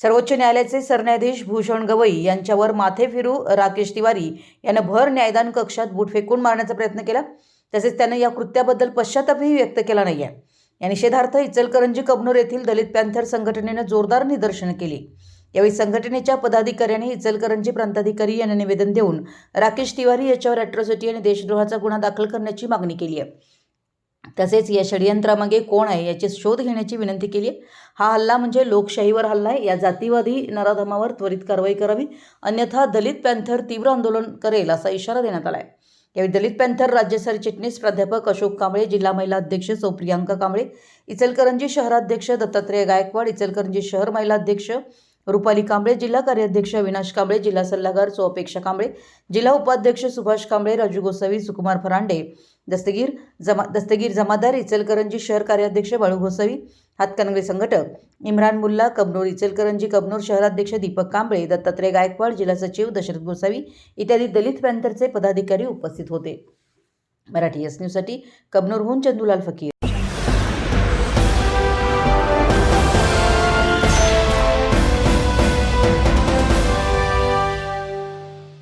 सर्वोच्च न्यायालयाचे सरन्यायाधीश भूषण गवई यांच्यावर माथे फिरू राकेश तिवारी यानं भर न्यायदान कक्षात बूट फेकून मारण्याचा प्रयत्न केला. तसेच त्यानं या कृत्याबद्दल पश्चातापही व्यक्त केला नाही आहे या निषेधार्थ इचलकरंजी कबनूर येथील दलित पॅन्थर संघटनेनं जोरदार निदर्शनं केली. यावेळी संघटनेच्या पदाधिकाऱ्यांनी इचलकरंजी प्रांताधिकारी यांना निवेदन देऊन राकेश तिवारी याच्यावर अॅट्रॉसिटी आणि देशद्रोहाचा गुन्हा दाखल करण्याची मागणी केली आहे. तसेच या षडयंत्रामागे कोण आहे याचे शोध घेण्याची विनंती केली आहे. हा हल्ला म्हणजे लोकशाहीवर हल्ला आहे. या जातीवादी नराधमावर त्वरित कारवाई करावी. अन्यथा दलित पॅन्थर तीव्र आंदोलन करेल असा इशारा देण्यात आला आहे यावेळी दलित पॅन्थर राज्य सरचिटणीस प्राध्यापक अशोक कांबळे जिल्हा महिला अध्यक्ष सौप्रियांका कांबळे इचलकरंजी शहराध्यक्ष दत्तात्रय गायकवाड इचलकरंजी शहर महिला अध्यक्ष रुपाली कांबळे जिल्हा कार्याध्यक्ष अविनाश कांबळे जिल्हा सल्लागार सोअपेक्षा कांबळे जिल्हा उपाध्यक्ष सुभाष कांबळे राजू गोसावी सुकुमार फरांडे दस्तगीर जमा दस्तगीर जमादार इचलकरंजी शहर कार्याध्यक्ष बाळू गोसावी हातकणंगले संघटक इम्रान मुल्ला कबनूर इचलकरंजी कबनूर शहराध्यक्ष दीपक कांबळे दत्तात्रय गायकवाड जिल्हा सचिव दशरथ गोसावी इत्यादी दलित पॅन्थरचे पदाधिकारी उपस्थित होते. मराठी एस न्यूजसाठी कबनूरहून चंदुलाल फकीर.